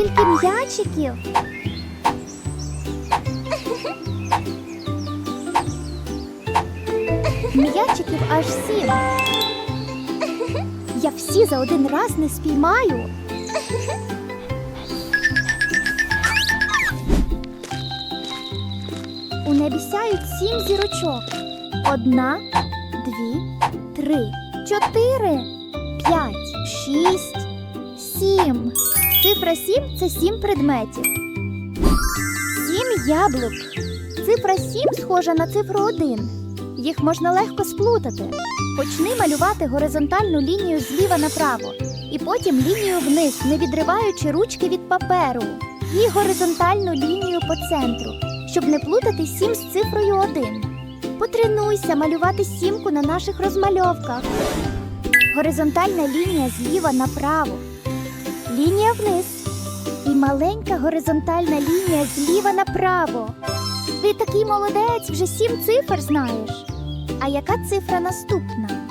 Скільки м'ячиків? М'ячиків аж сім. Я всі за один раз не спіймаю. У небі сяють сім зірочок. Одна, дві, три, чотири, п'ять, шість, сім. Цифра сім це сім предметів. Сім яблук. Цифра сім схожа на цифру один. Їх можна легко сплутати. Почни малювати горизонтальну лінію зліва направо, і потім лінію вниз, не відриваючи ручки від паперу, і горизонтальну лінію по центру, щоб не плутати сім з цифрою один. Потренуйся малювати сімку на наших розмальовках. Горизонтальна лінія зліва направо, вниз і маленька горизонтальна лінія зліва направо. Ти такий молодець, вже сім цифр знаєш. А яка цифра наступна?